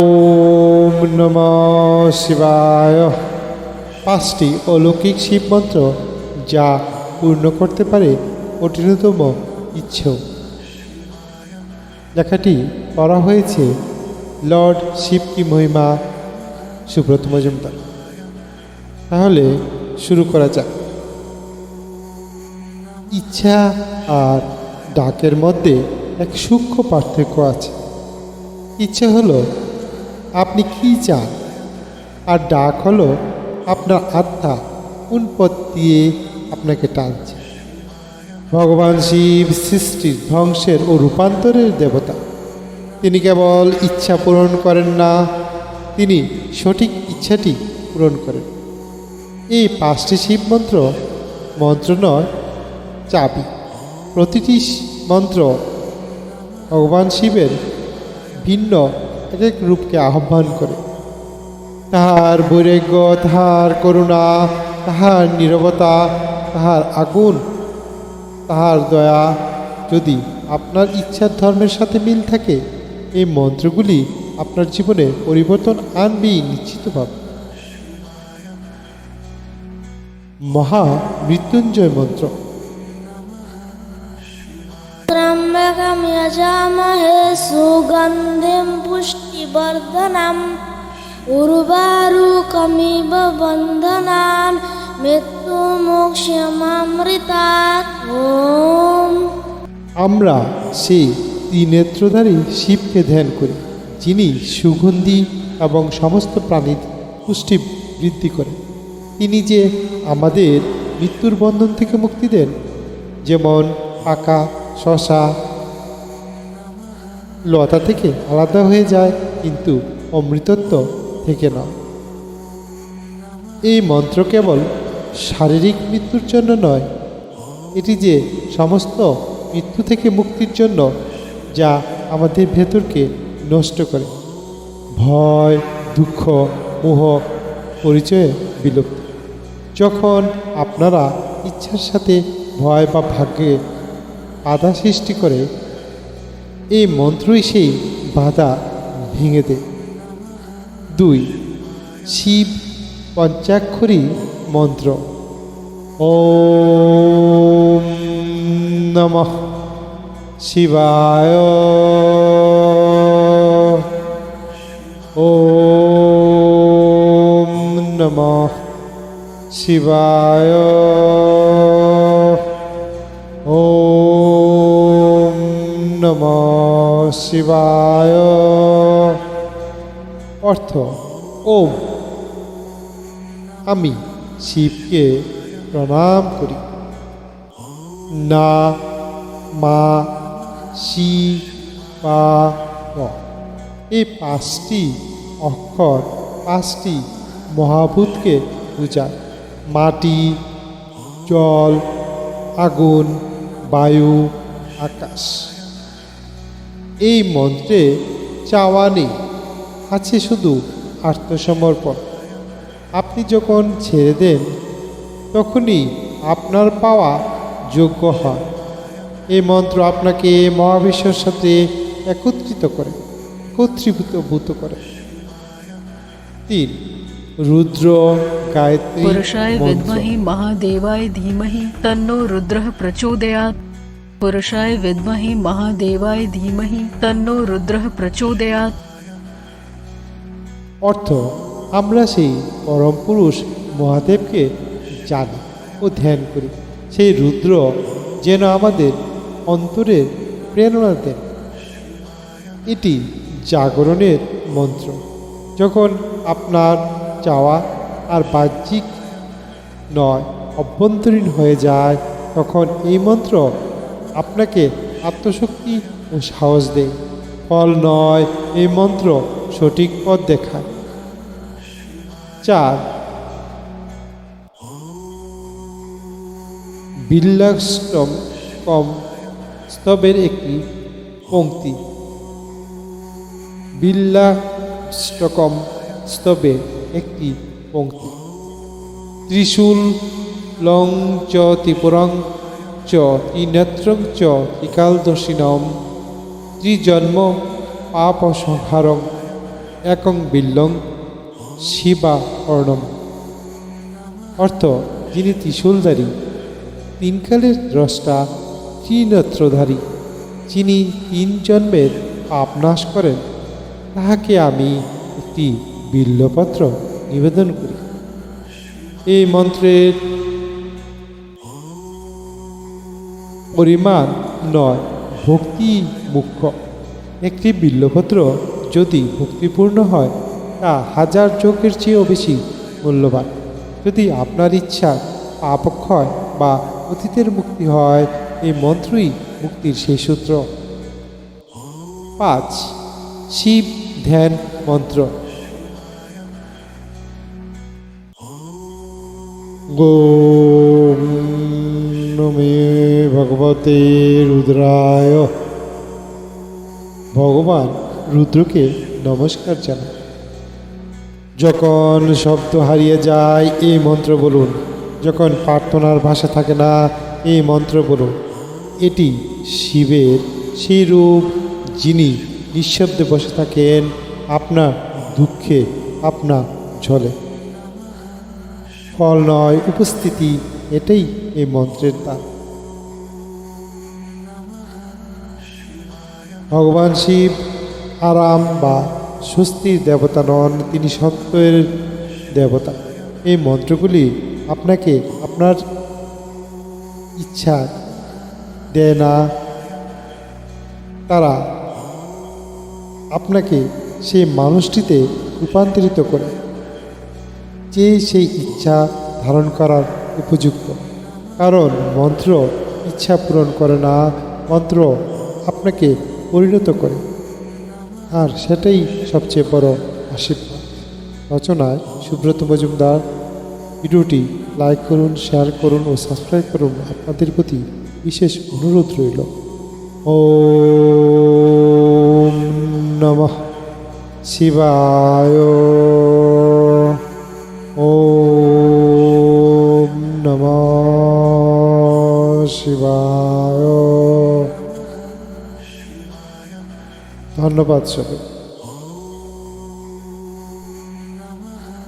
ওম নম শিবায় পাঁচটি অলৌকিক শিব মন্ত্র যা পূর্ণ করতে পারে কঠিনতম ইচ্ছেও। লেখাটি পড়া হয়েছে লর্ড শিব কি মহিমা সুব্রত মজুমদার। তাহলে শুরু করা যাক। ইচ্ছা আর ডাকের মধ্যে এক সূক্ষ্ম পার্থক্য আছে। ইচ্ছে হলো আপনি কি চান? আর ডাক হলো, আপনার আত্মা কোন পথ দিয়ে আপনাকে টানছে? ভগবান শিব সৃষ্টির ধ্বংসের ও রূপান্তরের দেবতা। তিনি কেবল ইচ্ছা পূরণ করেন না, তিনি সঠিক ইচ্ছাটি পূরণ করেন। এই পাঁচটি শিব মন্ত্র মন্ত্র নয়, চাবি। প্রতিটি মন্ত্র ভগবান শিবের ভিন্ন এক এক রূপকে আহ্বান করে। তাহার বৈরাগ্য, তাহার করুণা, তাহার নীরবতা, তাহার আগুন, তাহার দয়া যদি আপনার ইচ্ছার ধর্মের সাথে মিল থাকে, এই মন্ত্রগুলি আপনার জীবনে পরিবর্তন আনবেই নিশ্চিতভাবে। মহা মৃত্যুঞ্জয় মন্ত্র। त्र्यम्बकं यजामहे सुगन्धिं पुष्टिवर्धनम् उर्वारुकमिव बन्धनान् मृत्युमोक्ष्यमामृतात् ॐ আমরা সেই ত্রিনেত্রধারী শিবকে ধ্যান করি যিনি সুগন্ধি এবং সমস্ত প্রাণীর পুষ্টি বৃদ্ধি করেন তিনি যে আমাদের মৃত্যুর বন্ধন থেকে মুক্তি দেন যেমন পাকা শশা লতা থেকে আলাদা হয়ে যায়, কিন্তু অমৃতত্ব থেকে নয় এই মন্ত্র কেবল শারীরিক মৃত্যুর জন্য নয়, এটি যে সমস্ত মৃত্যু থেকে মুক্তির জন্য যা আমাদের ভেতরকে নষ্ট করে। ভয়, দুঃখ, মোহ, পরিচয়ে বিলুপ্ত। যখন আপনারা ইচ্ছার সাথে ভয় বা ভাগ্যে বাধা সৃষ্টি করে এই মন্ত্রই সেই বাধা ভেঙে দেয় দুই, শিব পঞ্চাক্ষরী মন্ত্র। ও নমঃ শিবায়। ও নমঃ শিবায়। শিবায়। অর্থ, ওম। আমি শিবকে প্রণাম করি। না, মা, শি পা এই পাঁচটি অক্ষর, পাঁচটি মহাভূতকে বোঝায়। মাটি, জল, আগুন, বায়ু, আকাশ। এই মন্ত্রে চাওয়া নেই। আছে শুধু আত্মসমর্পণ। আপনি যখন ছেড়ে দেন তখনই আপনার পাওয়া যোগ্য হয়। এই মন্ত্র আপনাকে মহাবিশ্বের সাথে একত্রিত করে কর্তৃভূত করে। তিন রুদ্র গায়ত্রী মহাদেবায় ধীমহি তন্ন রুদ্র প্রচোদয়াত पुरुषाय विद्महे महादेवाय धीमहि तन्नो रुद्रः प्रचोदयात् অর্থ আমরা সেই পরম পুরুষ মহাদেবকে জানি ও ধ্যান করি সেই রুদ্র যেন আমাদের অন্তরের প্রেরণা দেন এটি জাগরণের মন্ত্র যখন আপনার চাওয়া আর বাহ্যিক নয় অভ্যন্তরীণ হয়ে যায় তখন এই মন্ত্র আপনাকে আত্মশক্তি ও সাহস দেয়। ফল নয়, এই মন্ত্র সঠিক পথ দেখায়। চার। বিল্লাষ্টম কম স্তবের একটি পঙ্ক্তি। বিল্লাষ্টকম স্তবে একটি পংক্তি ত্রিশূল লং চ ত্রিপুরং চ ত্রিনেত্রং চ ত্রিকালদর্শিনম ত্রিজন্ম পাপ সংহারং একং বিল্লং শিবা অর্ণম। অর্থ, যিনি ত্রিশূলধারী, তিনকালের দ্রষ্টা ত্রিনেত্রধারী, যিনি তিন জন্মের পাপ নাশ করেন, তাহাকে আমি একটি বিল্লপত্র নিবেদন করি। এই মন্ত্রের পরিমাণ নয় ভক্তি মুখ্য একটি বিল্লপত্র যদি ভক্তিপূর্ণ হয়, তা হাজার চোখের চেয়েও বেশি মূল্যবান। যদি আপনার ইচ্ছা পাপক্ষয় বা অতীতের মুক্তি হয় এই মন্ত্রই মুক্তির সেই সূত্র। পাঁচ, শিব ধ্যান মন্ত্র। গো নমে ভগবতে রুদ্রায় ভগবান রুদ্রকে নমস্কার জানায় যখন শব্দ হারিয়ে যায়, এই মন্ত্র বলুন। যখন প্রার্থনার ভাষা থাকে না, এই মন্ত্র বলুন। এটি শিবের সেই রূপ যিনি নিঃশব্দে বসে থাকেন, আপনার দুঃখে, আপনার ঝলে ফল নয়, উপস্থিতি এটাই এই মন্ত্রের দ্বার ভগবান শিব, আরাম বা স্বস্তির দেবতা নন, তিনি সত্যের দেবতা। এই মন্ত্রগুলি আপনাকে আপনার ইচ্ছা দেয় না, তারা আপনাকে সেই মানুষটিতে রূপান্তরিত করে। যে সেই ইচ্ছা ধারণ করার উপযুক্ত। কারণ মন্ত্র ইচ্ছা পূরণ করে না, মন্ত্র আপনাকে পরিণত করে। আর সেটাই সবচেয়ে বড় আশীর্বাদ। রচনায় সুব্রত মজুমদার। ভিডিওটি লাইক করুন, শেয়ার করুন ও সাবস্ক্রাইব করুন আপনাদের প্রতি বিশেষ অনুরোধ রইল। ও নমঃ শিবায়। ও নমঃ শিবায় ধন্যবাদ সবাই